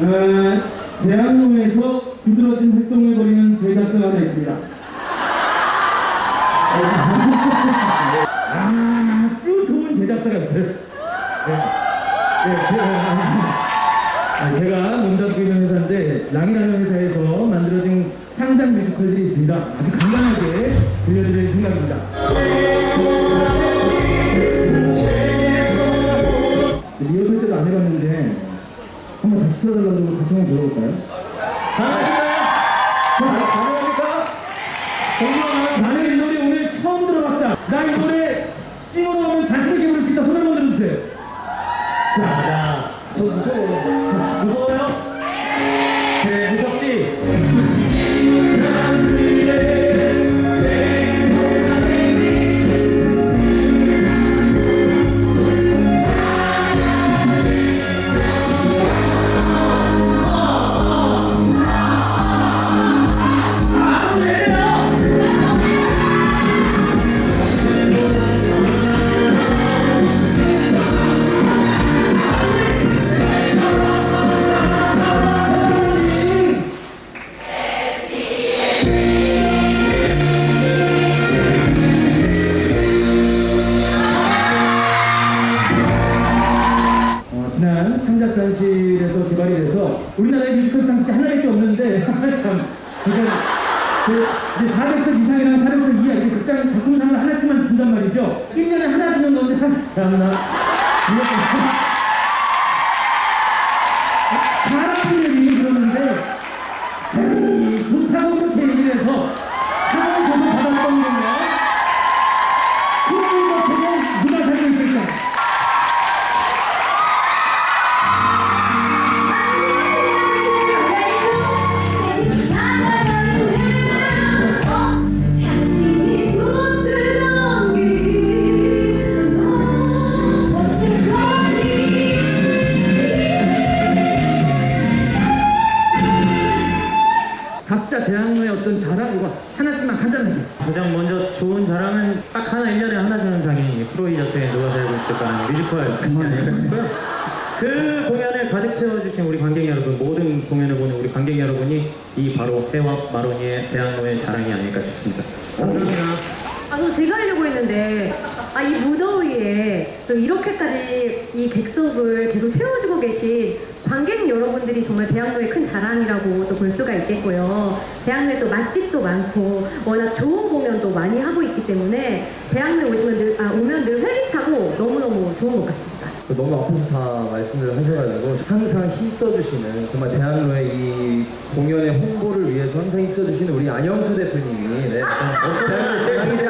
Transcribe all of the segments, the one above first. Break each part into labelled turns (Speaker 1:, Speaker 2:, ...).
Speaker 1: 어, 대학로에서 두드러진 활동을 벌이는 제작사가 하나 있습니다. 아 한번 들어볼까요? 가능하실까요? 3시 하나밖에 없는데 참 그게 그, 이제 400석 이상이랑 400석 이하 이렇게 극장 작품상을 하나씩만 준단 말이죠. 1년에 하나 주는 건데 아, 감사합니다
Speaker 2: 사람
Speaker 1: 각자 대학로의 어떤 자랑 이거 하나씩만 하자는 게
Speaker 3: 가장 먼저 좋은 자랑은 딱 하나 1년에 하나 주는 상이 프로이저트에 누가 살고 있을까 뮤지컬 공연 아닐까 싶고요. 그 공연을 가득 채워주신 우리 관객 여러분, 모든 공연을 보는 우리 관객 여러분이 이 바로 해와 마로니의 대학로의 자랑이 아닐까 싶습니다. 감사합니다.
Speaker 2: 아, 저 제가 하려고 했는데, 아, 이 무더위에 또 이렇게까지 이 객석을 계속 채워주고 계신 관객 여러분들이 정말 대학로의 큰 자랑이라고 또 볼 수가 있겠고요. 대학로에 또 맛집도 많고, 워낙 좋은 공연도 많이 하고 있기 때문에, 대학로에 오시면 늘, 아, 오면 늘 활기차고 너무너무 좋은 것 같습니다.
Speaker 4: 너무 앞에서 다 말씀을 하셔가지고 항상 힘써주시는 정말 대학로의 이 공연의 홍보를 위해서 항상 힘써주시는 우리 안영수 대표님이 네, 셰프이지 않을까
Speaker 3: 대학로의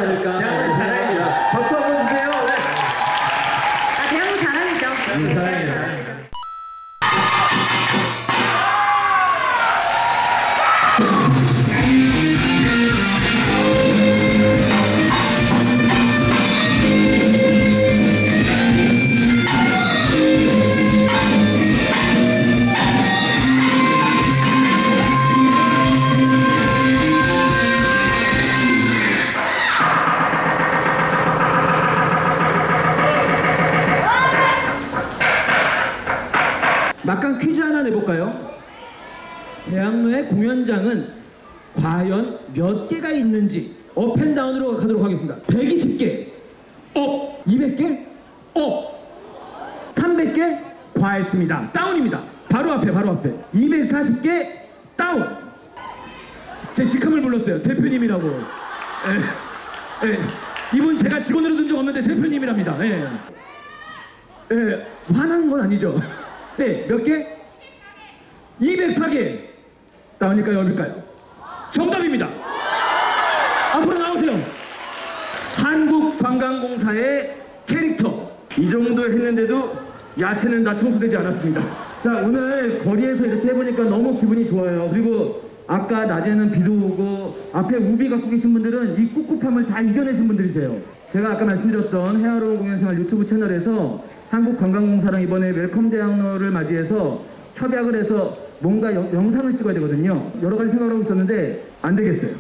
Speaker 1: 과연 몇 개가 있는지 업앤다운으로 가도록 하겠습니다. 120개, 업, 200개, 업, 300개, 과했습니다. 다운입니다. 바로 앞에, 바로 앞에. 240개, 다운. 제 직함을 불렀어요. 대표님이라고. 예, 예. 이분 제가 직원으로 둔 적 없는데 대표님이랍니다. 예. 예, 화난 건 아니죠. 네, 몇 개? 204개. 나오니까요, 없을까요? 정답입니다. 앞으로 나오세요. 한국관광공사의 캐릭터. 이 정도 했는데도 야채는 다 청소되지 않았습니다. 자, 오늘 거리에서 이렇게 해보니까 너무 기분이 좋아요. 그리고 아까 낮에는 비도 오고 앞에 우비 갖고 계신 분들은 이 꿉꿉함을 다 이겨내신 분들이세요. 제가 아까 말씀드렸던 헤아로운 공연생활 유튜브 채널에서 한국관광공사랑 이번에 웰컴 대학로를 맞이해서 협약을 해서 뭔가 영- 영상을 찍어야 되거든요. 여러 가지 생각을 하고 있었는데 안 되겠어요.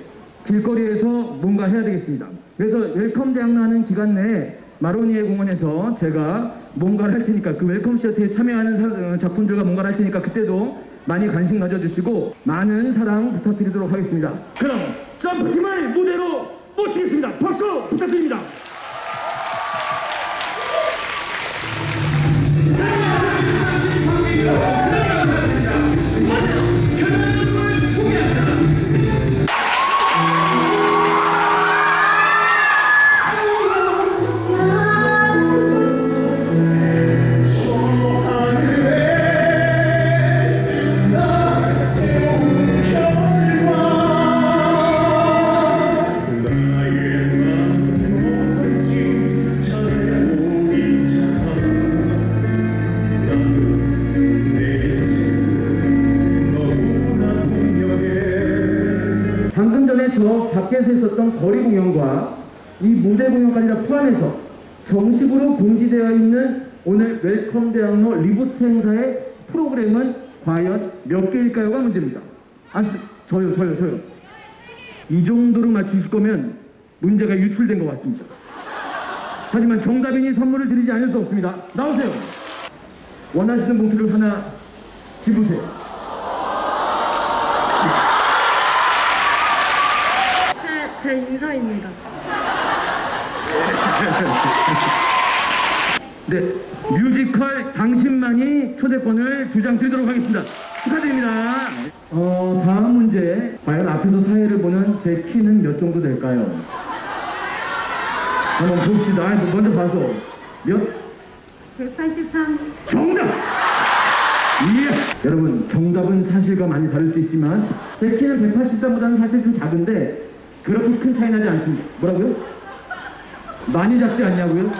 Speaker 1: 길거리에서 뭔가 해야 되겠습니다. 그래서 웰컴 대학로 하는 기간 내에 마로니에 공원에서 제가 뭔가를 할 테니까 그 웰컴 시어터에 참여하는 사- 어, 작품들과 뭔가를 할 테니까 그때도 많이 관심 가져주시고 많은 사랑 부탁드리도록 하겠습니다. 그럼 점프팀을 무대로 모시겠습니다. 박수 부탁드립니다. 밖에서 있었던 거리 공연과 이 무대 공연까지 다 포함해서 정식으로 공지되어 있는 오늘 웰컴 대학로 리부트 행사의 프로그램은 과연 몇 개일까요가 문제입니다. 아시 저요 저요 저요. 이 정도로 맞추실 거면 문제가 유출된 것 같습니다. 하지만 정답이니 선물을 드리지 않을 수 없습니다. 나오세요. 원하시는 봉투를 하나 집으세요.
Speaker 2: 제, 제 인사입니다.
Speaker 1: 네, 뮤지컬 당신만이 초대권을 두 장 드리도록 하겠습니다. 축하드립니다. 어, 다음 문제. 과연 앞에서 사회를 보는 제 키는 몇 정도 될까요? 한번 봅시다. 먼저 봐서. 몇?
Speaker 2: 183.
Speaker 1: 정답! 예! 여러분, 정답은 사실과 많이 다를 수 있지만, 제 키는 183보다는 사실 좀 작은데, 그렇게 큰 차이 나지 않습니다. 뭐라고요? 많이 작지 않냐고요?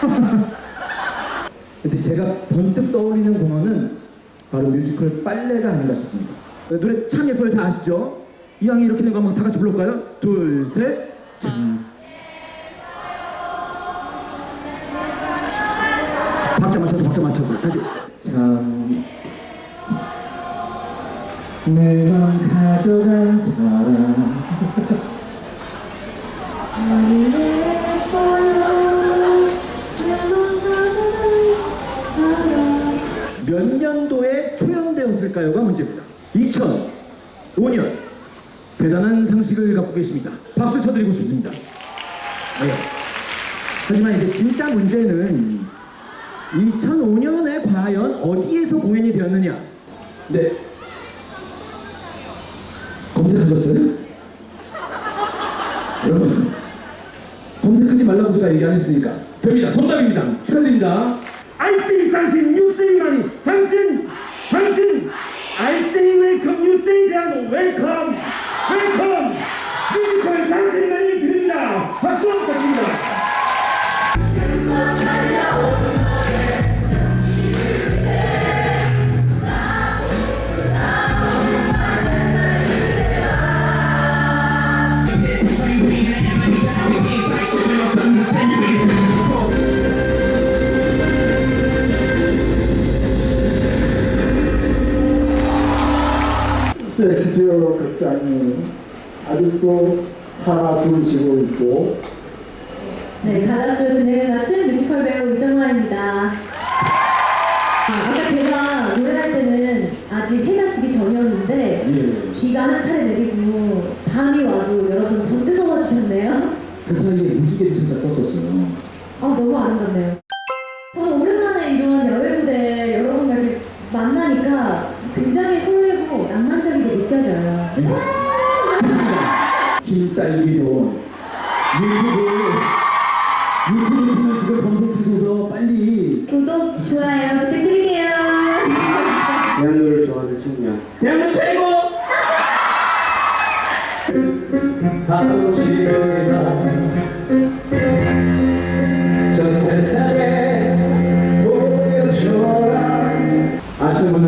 Speaker 1: 근데 제가 번뜩 떠올리는 공원은 바로 뮤지컬 빨래가 아닌가 싶습니다. 노래 참 예뻐요. 다 아시죠? 이왕이 이렇게 된 거 한번 다 같이 불러볼까요? 둘, 셋, 참. 박자 맞춰서, 박자 맞춰서. 다시. 참. 내맘 가져간 사람. 초연되었을까요가 문제입니다. 2005년 대단한 상식을 갖고 계십니다. 박수 쳐드리고 싶습니다. 네. 하지만 이제 진짜 문제는 2005년에 과연 어디에서 공연이 되었느냐? 네. 검색하셨어요? 여러분 검색하지 말라고 제가 얘기 안 했으니까 됩니다. 정답입니다. 축하드립니다. I say 당신, you say 많 예.
Speaker 2: 비가 한 차례 내리고 밤이 와도 여러분 더 뜨거워 주셨네요.
Speaker 1: 그 사이에 무지개 진짜 떴었어요.
Speaker 2: 아 너무 아름답네요. 저는 오랜만에 이런 야외 무대 여러분과 이렇게 만나니까 굉장히 설레고 낭만적이게 느껴져요.
Speaker 1: 김딸기도 유튜브 유튜브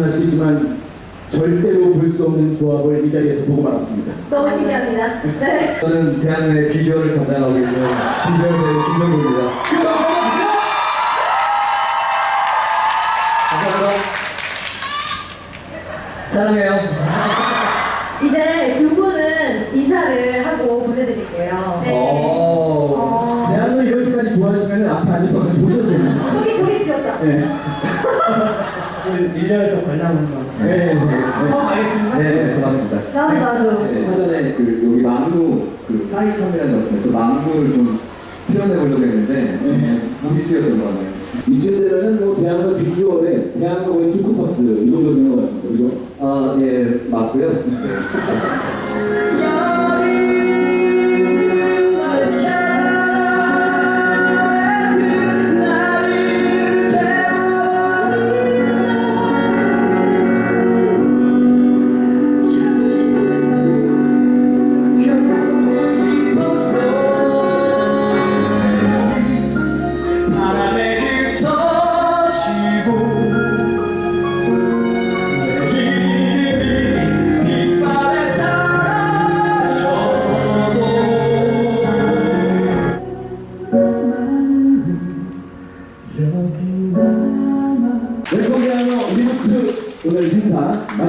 Speaker 1: 아시겠지만 절대로 볼 수 없는 조합을 이 자리에서 보고 말았습니다.
Speaker 2: 너무 신기합니다. 네.
Speaker 4: 저는 대한민국의 비주얼을 담당하고 있는 비주얼 배우 김정구입니다 감사합니다 사랑해요
Speaker 2: 이제 두 분은 인사를 하고 보내드릴게요. 네.
Speaker 4: 어.
Speaker 1: 대한민국 이렇게까지 좋아하시면 앞에 앉아서 같이 보셔도 됩니다.
Speaker 2: 저기 저기 비었다.
Speaker 1: 네. 밀려서 관람을
Speaker 4: 네, 네,
Speaker 1: 가겠습니다.
Speaker 4: 네, 네, 고맙습니다.
Speaker 2: 나도 나도.
Speaker 4: 네, 사전에 그 여기 망루 그 사이첨이라는 작품에서 망루를 좀 표현해 보려고 했는데 무리수였던 것 같네요.
Speaker 1: 이쯤 되면은 뭐 대한민국 비주얼에 대한민국의 주크박스 이 정도 되는 것 같습니다.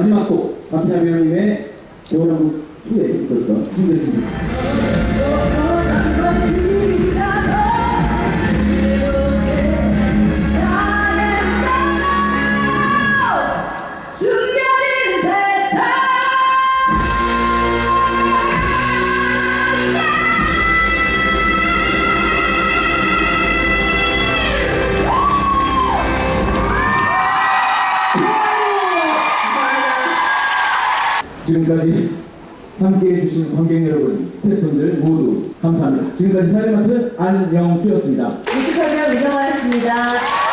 Speaker 1: 마지막 곡 박희남 배우님의 겨울왕국 2에 있었던 숨겨진 세상 지금까지 함께 해 주신 관객 여러분, 스태프분들 모두 감사합니다. 지금까지 사회 맡은 안영수였습니다.
Speaker 2: 배우 이정화였습니다.